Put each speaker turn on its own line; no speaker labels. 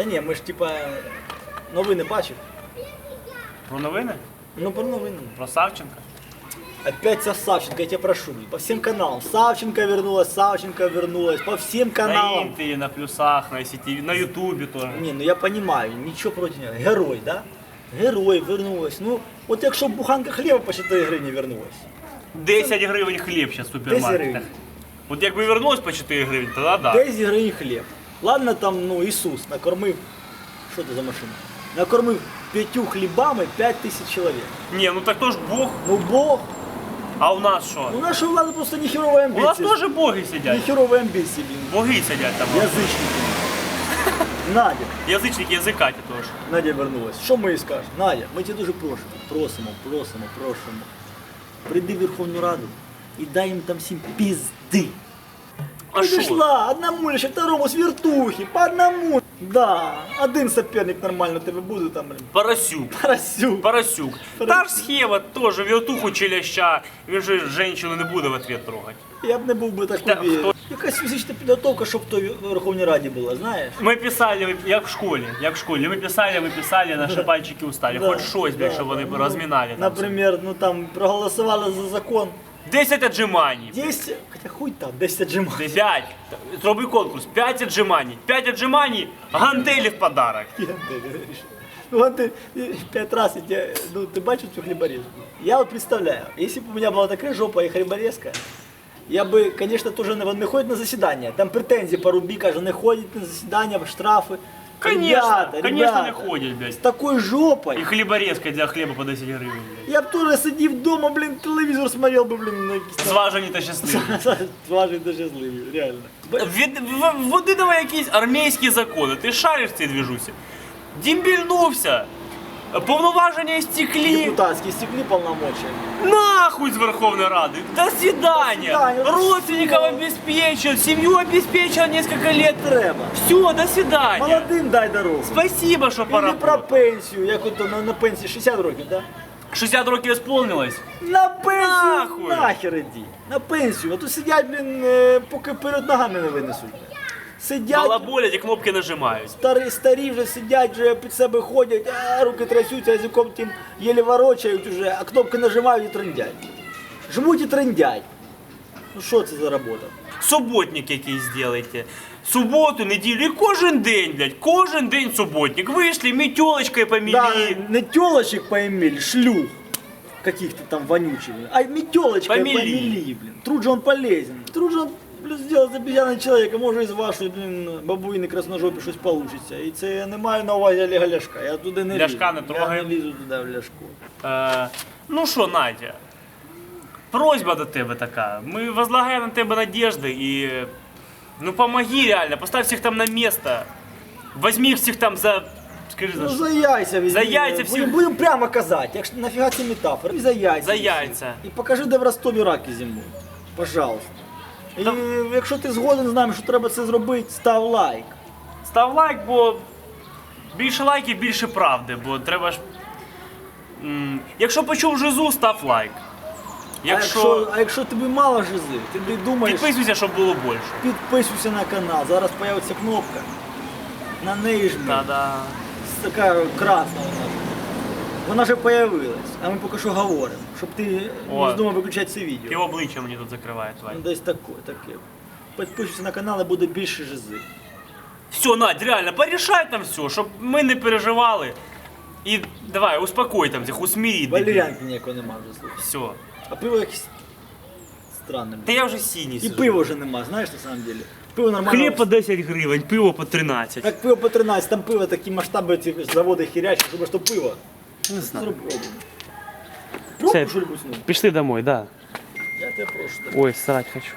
Та ні, ми ж типа новини бачив.
Про новини?
Ну про новини.
Про Савченка?
Опять со Савченко, я тебя прошу, блин, по всем каналам. Савченко вернулась, Савченко вернулась, по всем
На
каналам.
Інтері, на плюсах, на СІТВ, на Ютубі теж.
Не, ну я понимаю, ничего против него. Герой, да? Герой вернулась. Ну, от якщо б буханка хліба по 4 гривні вернулась.
10 гривень хліб зараз в
10
супермаркетах.
гривень.
От якби вернулось по 4 гривні, тоді да.
10 гривень хліб. Ладно, там, ну, Ісус накормив. Що це за машина? Накормив п'ятью хлібами 5 тисяч чоловік.
Ні, ну так то ж Бог.
Ну Бог,
А у нас що?
ну наша влада просто ніхерової
У нас
амбіції.
теж боги сидять.
Ніхерової амбіції, блін.
Боги сидять там.
Язичники. Надя.
Язичники язикаті теж.
Надя вернулась. Що ми їй скажемо? Надя, ми тебе дуже просимо, просимо, просимо, просимо. Прийди в Верховну Раду і дай їм там всім пізди.
А
одному ще второму з вертухи, по одному. Да, один соперник нормально тебе буде там, блин.
Парасюк.
Парасюк.
Парасюк.
Парасюк.
Та ж схема теж, вертуху чи ляща, він же женщину не буде в ответ трогати.
Я б не був би так
Та
уверен.
хто-
Якась фізична підготовка, щоб в той Верховній Раді була, знаєш?
Ми писали, як в школі, як в школі. Ми писали, ми писали, наші пальчики устали.
Да,
Хоч щось,
да,
щоб вони
ну,
розмінали. Там.
Наприклад, ну там проголосували за закон.
10 отжиманий.
10, хоча хуй там, 10 отжимань.
5. Зроби конкурс. 5 отжиманий. 5 отжиманий, гантелі в подарок.
Я не говориш. Ну вот ты э, пять раз, я тебе, ну ты бачишь эту хлеборезку? Я вот представляю, если бы у меня была такая жопа и хлеборезка, я бы, конечно, тоже не, не ходить на заседания. Там претензии по Рубі, каже, не ходить на заседания, штрафы.
Конечно,
Ребята,
конечно не
ребята,
ходять,
С
блядь.
такой жопой.
І хлеборезкой для хліба по 10 гривень. блядь.
Я б тоже сидів дома, блин, телевизор смотрел бы, блин, на якісь там-
Зважені та щасливі.
Зважить та щасливі, реально.
Від, в- вводи давай якісь армійські закони. Ти шариш в цій двіжусі. Дімбільнувся. Повноваження стеклі.
Депутатські стекли полномочия.
Нахуй з Верховної Ради. До свидания.
свидания.
Родственников
Всё.
обеспечил, семью обеспечил несколько лет.
Треба.
Все, до свидания.
Молодим дай дорогу.
Спасибо, що
Или про пенсію, як от на, на пенсії 60 років, да?
60 років исполнилось.
На пенсію
Нахуй!
нахер іди. На пенсію. А то сидять, блін, е, поки перед ногами не винесуть. Сидять,
Балаболять і кнопки нажимають.
старі, старі вже сидять, вже під себе ходять, а руки трясуться, язиком тим єлі ворочають уже, а кнопки нажимають і трендять. Жмуть і трендять. Ну що це за робота?
Суботник якийсь зробите. Суботу, неділю і кожен день, блядь, кожен день суботник. Вийшли, метелочкою поміли.
Да, не телочек поимели, шлюх каких-то там вонючих, блин, а метелочкой
Помели.
помели, блин. Труд же он полезен. Труд же он блин, сделать за обезьяна человека, може із вашої, блін, бабуїни красножопі щось получиться. І це я не маю на увазі Олега Ляшка. Я туди не
Ляшка
лізу.
не трогаємо.
Я не лізу туди в Ляшку.
Е, ну що, Надя, просьба до тебе така. Ми возлагаємо на тебе надежди і. Ну помоги реально, поставь всіх там на місце. Возьми всіх там за. Скажи за
Ну за яйця візьми.
За яйця всі-
Будемо будем прямо казати, якщо нафіга ці метафори. За яйця.
За
візьми.
яйця.
І покажи, де в Ростові раки зимують. Пожалуйста. І якщо ти згоден з нами, що треба це зробити, став лайк.
Став лайк, бо більше лайків, більше правди, бо треба ж. М, Якщо почув жизу, став лайк.
А якщо,
Якщо.
а якщо тобі мало жизи, ти не думаєш,
Підписуйся, щоб було більше.
підписуйся на канал. Зараз з'явиться кнопка. На неї жми.
Та-да.
Така красна вона. Вона вже появилась, а ми поки що говоримо, щоб ти
О.
не здумав виключати це
І
відео.
обличчя мені тут закриває тварь.
Ну, Десь таке, таке. Підписуйся на канал і буде більше жизи.
Все, Надь, реально, порішай там все, щоб ми не переживали. І давай, успокой там всіх, усмирі.
Валеріанки ніякого нема вже слухай.
Все.
А пиво якесь странне.
Та я вже синій
І
сижу.
пива вже нема, знаєш на самом деле. Пиво нормально.
Хліб по 10 гривень, пиво по 13.
Так пиво по 13, там пиво такі масштаби ці заводи хірячі, щоб що пиво.
Не знаю. Все.
Пробуй ну.
Пішли домой, да.
Я тебе прошу.
Ой, срать хочу.